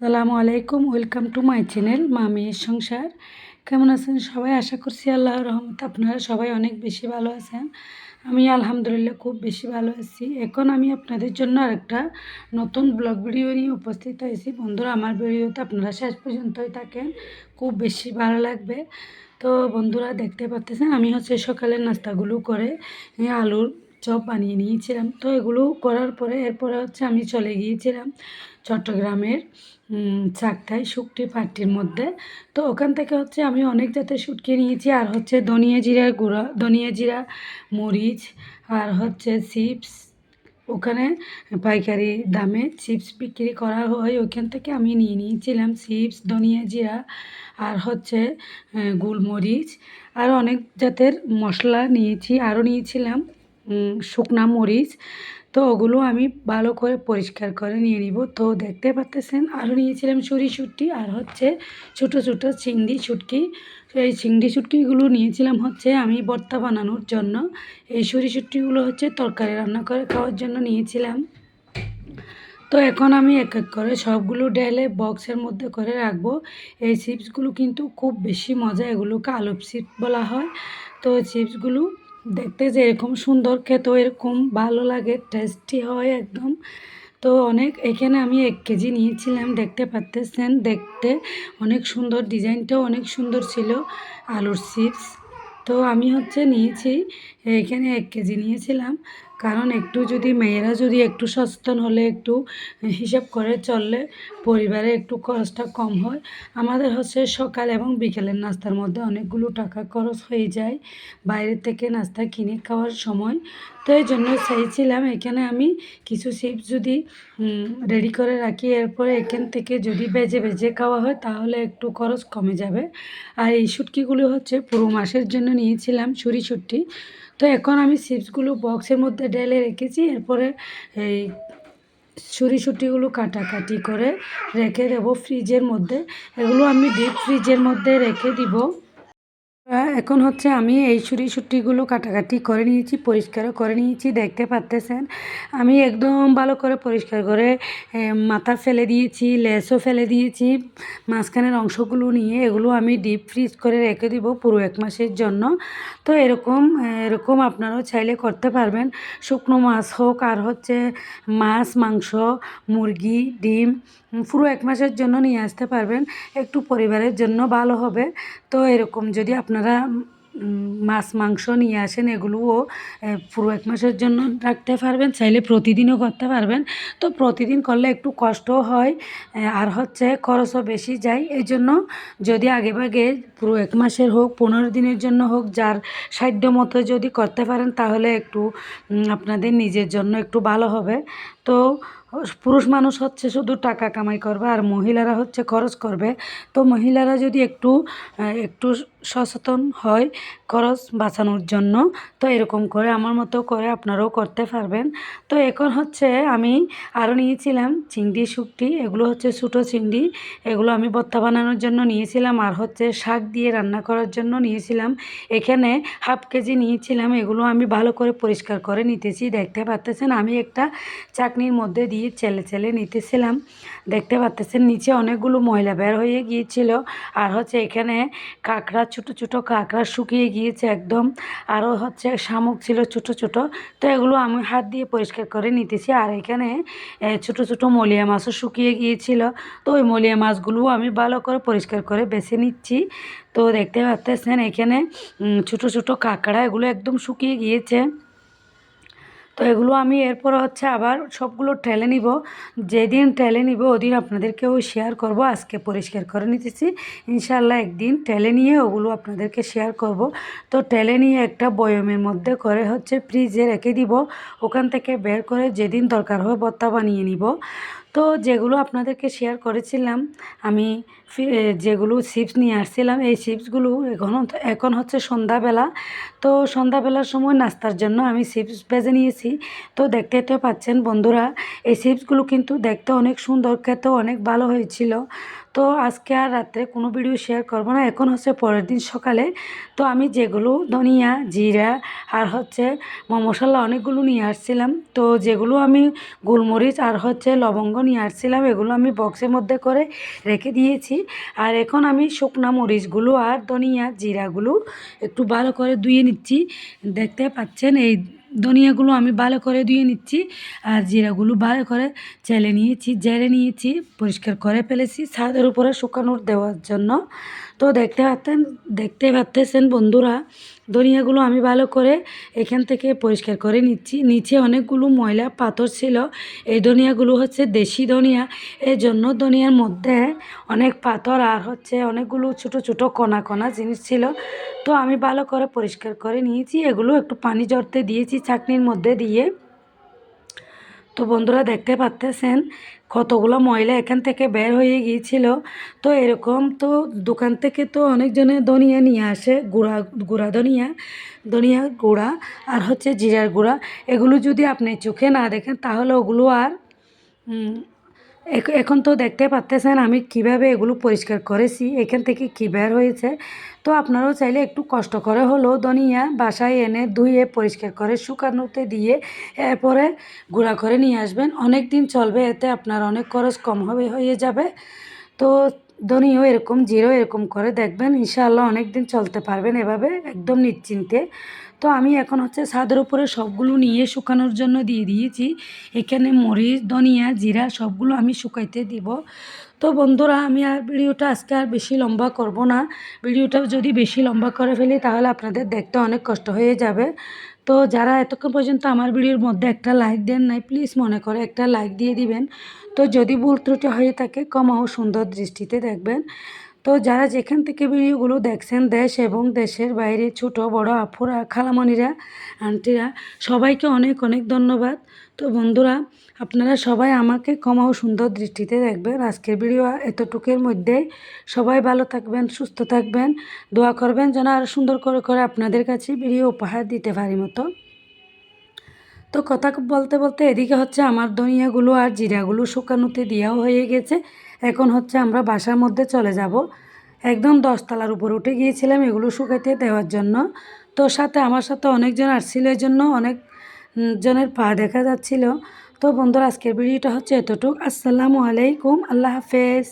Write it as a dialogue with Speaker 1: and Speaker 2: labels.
Speaker 1: সালামু আলাইকুম, welcome to my channel মামির সংসার। কেমন আছেন সবাই? আশা করছি আল্লাহর রহমত আপনারা সবাই অনেক বেশি ভালো আছেন। আমি আলহামদুলিল্লাহ খুব বেশি ভালো আছি। এখন আমি আপনাদের জন্য আরেকটা নতুন ব্লগ ভিডিও নিয়ে উপস্থিত হয়েছি। বন্ধুরা, আমার ভিডিওতে আপনারা শেষ পর্যন্তই থাকেন। খুব বেশি ভালো লাগবে। তো বন্ধুরা, দেখতে পাচ্ছেন, আমি হচ্ছে সকালের নাস্তাগুলো করে আলুর চপ বানিয়ে নিয়েছিলাম। তো এগুলো করার পরে এরপরে হচ্ছে আমি চলে গিয়েছিলাম চট্টগ্রামের চাকতাই শুকটি পাট্টির মধ্যে। তো ওখান থেকে হচ্ছে আমি অনেক জাতের শুটকি নিয়েছি। আর হচ্ছে ধনিয়া জিরার গুঁড়া, ধনিয়া জিরা, মরিচ আর হচ্ছে চিপস। ওখানে পাইকারি দামে চিপস বিক্রি করা হয়। ওইখান থেকে আমি নিয়ে নিয়েছিলাম চিপস, ধনিয়া জিরা আর হচ্ছে গোলমরিচ। আর অনেক জাতের মশলা নিয়েছি, আরও নিয়েছিলাম। শুকনা মরিচ, তো ওগুলো আমি ভালো করে পরিষ্কার করে নিয়ে নিব। তো দেখতে পাচ্তেছেন আরও নিয়েছিলাম চুরি শুটকি আর হচ্ছে ছোটো ছোটো চিংড়ি শুটকি। এই চিংড়ি শুটকিগুলো নিয়েছিলাম হচ্ছে আমি ভর্তা বানানোর জন্য। এই সুরি শুটকিগুলো হচ্ছে তরকারি রান্না করে খাওয়ার জন্য নিয়েছিলাম। তো এখন আমি এক এক করে সবগুলো ডেলে বক্সের মধ্যে করে রাখব। এই চিপসগুলো কিন্তু খুব বেশি মজা, এগুলোকে আলু চিপস বলা হয়। তো চিপসগুলো দেখতে যে এরকম সুন্দর, খেতেও এরকম ভালো লাগে টেস্টি হয় একদম। তো অনেক, এখানে আমি এক কেজি নিয়েছিলাম, দেখতে পারতেছেন, দেখতে অনেক সুন্দর, ডিজাইনটাও অনেক সুন্দর ছিল, আলুর চিপস তো আমি হচ্ছে নিয়েছি, এখানে এক কেজি নিয়েছিলাম। কারণ একটু যদি মেয়েরা যদি একটু সচেতন হলে, একটু হিসাব করে চললে পরিবারে একটু খরচটা কম হয়। আমাদের হচ্ছে সকাল এবং বিকেলের নাস্তার মধ্যে অনেকগুলো টাকা খরচ হয়ে যায়। বাইরে থেকে নাস্তা কিনে খাওয়ার সময়। তো এই জন্য চাইছিলাম এখানে আমি কিছু চিপস যদি রেডি করে রাখি। এরপরে এখান থেকে যদি বেজে বেজে খাওয়া হয়, তাহলে একটু খরচ কমে যাবে। আর এই শুটকিগুলো হচ্ছে পুরো মাসের জন্য নিয়েছিলাম, ছুরি শুটকি। তো এখন আমি চিপসগুলো বক্সের মধ্যে ঢেলে রেখেছি, এরপরে এই ছুরি সুটিগুলো কাটাকাটি করে রেখে দেবো ফ্রিজের মধ্যে। এগুলো আমি ডিপ ফ্রিজের মধ্যে রেখে দিব। এখন হচ্ছে আমি এই ছুরি শুটিগুলো কাটাকাটি করে নিয়েছি, পরিষ্কারও করে নিয়েছি, দেখতে পাচ্তেছেন আমি একদম ভালো করে পরিষ্কার করে মাথা ফেলে দিয়েছি, লেসও ফেলে দিয়েছি। মাঝখানের অংশগুলো নিয়ে এগুলো আমি ডিপ ফ্রিজ করে রেখে দিব পুরো এক মাসের জন্য। তো এরকম এরকম আপনারাও চাইলে করতে পারবেন। শুকনো মাছ হোক আর হচ্ছে মাছ, মাংস, মুরগি, ডিম, পুরো এক মাসের জন্য নিয়ে আসতে পারবেন। একটু পরিবারের জন্য ভালো হবে। তো এরকম যদি আপনারা মাছ, মাংস নিয়ে আসেন, এগুলোও পুরো এক মাসের জন্য রাখতে পারবেন, চাইলে প্রতিদিনও করতে পারবেন। তো প্রতিদিন করলে একটু কষ্টও হয় আর হচ্ছে খরচও বেশি যায়। এই জন্য যদি আগে ভাগে পুরো এক মাসের হোক, পনেরো দিনের জন্য হোক, যার সাধ্য মতো যদি করতে পারেন, তাহলে একটু আপনাদের নিজের জন্য একটু ভালো হবে। তো পুরুষ মানুষ হচ্ছে শুধু টাকা কামাই করবে আর মহিলারা হচ্ছে খরচ করবে। তো মহিলারা যদি একটু একটু সচেতন হয় খরচ বাঁচানোর জন্য, তো এরকম করে আমার মতো করে আপনারাও করতে পারবেন। তো এখন হচ্ছে আমি আরও নিয়েছিলাম চিংড়ি শুকটি এগুলো হচ্ছে ছোটো চিংড়ি, এগুলো আমি ভর্তা বানানোর জন্য নিয়েছিলাম আর হচ্ছে শাক দিয়ে রান্না করার জন্য নিয়েছিলাম। এখানে হাফ কেজি নিয়েছিলাম, এগুলো আমি ভালো করে পরিষ্কার করে নিতেছি, দেখতে পাচ্তেছেন আমি একটা চাকনির মধ্যে দিয়ে চেলে চেলে নিতেছিলাম। দেখতে পাচ্তেছেন নিচে অনেকগুলো ময়লা বের হয়ে গিয়েছিল। আর হচ্ছে এখানে কাঁকড়া, ছোটো ছোটো কাঁকড়া শুকিয়ে গিয়েছে একদম। আরও হচ্ছে শামুক ছিল ছোটো ছোটো। তো এগুলো আমি হাত দিয়ে পরিষ্কার করে নিতেছি। আর এখানে ছোটো ছোটো মলিয়া মাছও শুকিয়ে গিয়েছিল। তো ওই মলিয়া মাছগুলোও আমি ভালো করে পরিষ্কার করে বেছে নিচ্ছি। তো দেখতে পাচ্তেছেন এখানে ছোটো ছোটো কাঁকড়া এগুলো একদম শুকিয়ে গিয়েছে। তো এগুলো আমি এরপর হচ্ছে আবার সবগুলো ঠেলে নিব। যেদিন ঠেলে নিব ওদিন আপনাদেরকেও শেয়ার করব। আজকে পরিষ্কার করে নিতেছি। ইনশাল্লাহ একদিন ঠেলে নিয়ে ওগুলো আপনাদেরকে শেয়ার করব। তো ঠেলে নিয়ে একটা বয়মের মধ্যে করে হচ্ছে ফ্রিজে রেখে দিব। ওখান থেকে বের করে যেদিন দরকার হবে ভর্তা বানিয়ে নিব। তো যেগুলো আপনাদেরকে শেয়ার করেছিলাম, আমি যেগুলো চিপস নিয়ে আসছিলাম, এই চিপসগুলো এখন এখন হচ্ছে সন্ধ্যাবেলা। তো সন্ধ্যাবেলার সময় নাস্তার জন্য আমি চিপস বেজে নিয়েছি। তো দেখতে তো পাচ্ছেন বন্ধুরা, এই চিপসগুলো কিন্তু দেখতে অনেক সুন্দর, খেতেও অনেক ভালো হয়েছিল। তো আজকে আর রাত্রে কোনো ভিডিও শেয়ার করব না। এখন হচ্ছে পরের দিন সকালে। তো আমি যেগুলো ধনিয়া, জিরা আর হচ্ছে মশলা অনেকগুলো নিয়ে আসছিলাম। তো যেগুলো আমি গোলমরিচ আর হচ্ছে লবঙ্গ নিয়ে আসছিলাম, এগুলো আমি বক্সের মধ্যে করে রেখে দিয়েছি। আর এখন আমি শুকনা মরিচগুলো আর ধনিয়া, জিরাগুলো একটু ভালো করে ধুয়ে নিচ্ছি। দেখতে পাচ্ছেন এই ধনিয়াগুলো আমি ভালো করে ধুয়ে নিচ্ছি আর জিরাগুলো ভালো করে চেলে নিয়েছি, জেলে নিয়েছি, পরিষ্কার করে ফেলেছি ছাদের উপরে শুকানোর দেওয়ার জন্য। তো দেখতে পাচ্ছেন দেখতে পাচ্তেছেন বন্ধুরা ধনিয়াগুলো আমি ভালো করে এখান থেকে পরিষ্কার করে নিচ্ছি। নিচে অনেকগুলো ময়লা, পাথর ছিল। এই ধনিয়াগুলো হচ্ছে দেশি ধনিয়া এই জন্য ধনিয়ার মধ্যে অনেক পাথর আর হচ্ছে অনেকগুলো ছোট ছোট কণা কণা জিনিস ছিল। তো আমি ভালো করে পরিষ্কার করে নিয়েছি। এগুলো একটু পানি জড়তে দিয়েছি চাটনির মধ্যে দিয়ে। তো বন্ধুরা দেখতে পাচ্তেছেন, কতগুলো ময়লা এখান থেকে বের হয়ে গিয়েছিল। তো এরকম তো দোকান থেকে তো অনেকজনে ধনিয়া নিয়ে আসে, গুঁড়া গুঁড়া ধনিয়া ধনিয়া গুঁড়া আর হচ্ছে জিরার গুঁড়া। এগুলো যদি আপনি চোখে না দেখেন, তাহলে ওগুলো আর এখন তো দেখতে পাচ্তেছেন আমি কীভাবে এগুলো পরিষ্কার করেছি, এখান থেকে কী বের হয়েছে। তো আপনারাও চাইলে একটু কষ্ট করে হলেও ধনিয়া বাসায় এনে ধুয়ে পরিষ্কার করে শুকানোতে দিয়ে এরপরে গুঁড়া করে নিয়ে আসবেন। অনেক দিন চলবে, এতে আপনার অনেক খরচ কম হবে, হয়ে যাবে। তো ধনিয়াও এরকম জিরো এরকম করে দেখবেন, ইনশাআল্লাহ অনেক দিন চলতে পারবেন এভাবে, একদম নিশ্চিন্তে। তো আমি এখন হচ্ছে ছাদের উপরে সবগুলো নিয়ে শুকানোর জন্য দিয়ে দিয়েছি। এখানে মরিচ, ধনিয়া, জিরা সবগুলো আমি শুকাইতে দিব। তো বন্ধুরা, আমি আর ভিডিওটা আজকে আর বেশি লম্বা করব না। ভিডিওটা যদি বেশি লম্বা করে ফেলি, তাহলে আপনাদের দেখতে অনেক কষ্ট হয়ে যাবে। তো যারা এতক্ষণ পর্যন্ত আমার ভিডিওর মধ্যে একটা লাইক দেন নাই, প্লিজ মনে করে একটা লাইক দিয়ে দিবেন। তো যদি ভুল ত্রুটি হয়ে থাকে কমাও সুন্দর দৃষ্টিতে দেখবেন। তো যারা যেখান থেকে ভিডিওগুলো দেখছেন দেশ এবং দেশের বাইরে, ছোট, বড়, আপুরা, খালামণিরা, আন্টিরা, সবাইকে অনেক অনেক ধন্যবাদ। তো বন্ধুরা, আপনারা সবাই আমাকে কমাও সুন্দর দৃষ্টিতে দেখবেন। আজকের ভিডিও এতটুকের মধ্যে। সবাই ভালো থাকবেন, সুস্থ থাকবেন। দোয়া করবেন যেন আরও সুন্দর করে করে আপনাদের কাছে ভিডিও উপহার দিতে পারি মতো। তো কথা বলতে বলতে এদিকে হচ্ছে আমার ধনিয়াগুলো আর জিরাগুলো শুকানোতে দেওয়াও হয়ে গেছে। এখন হচ্ছে আমরা বাসার মধ্যে চলে যাব। একদম দশতলার উপর উঠে গিয়েছিলাম এগুলো শুকাইতে দেওয়ার জন্য। তো সাথে আমার সাথে অনেকজন আসছিল এর জন্য অনেক জনের পা দেখা যাচ্ছিল। তো বন্ধুরা, আজকের ভিডিওটা হচ্ছে এতটুক। আসসালামু আলাইকুম, আল্লাহ হাফেজ।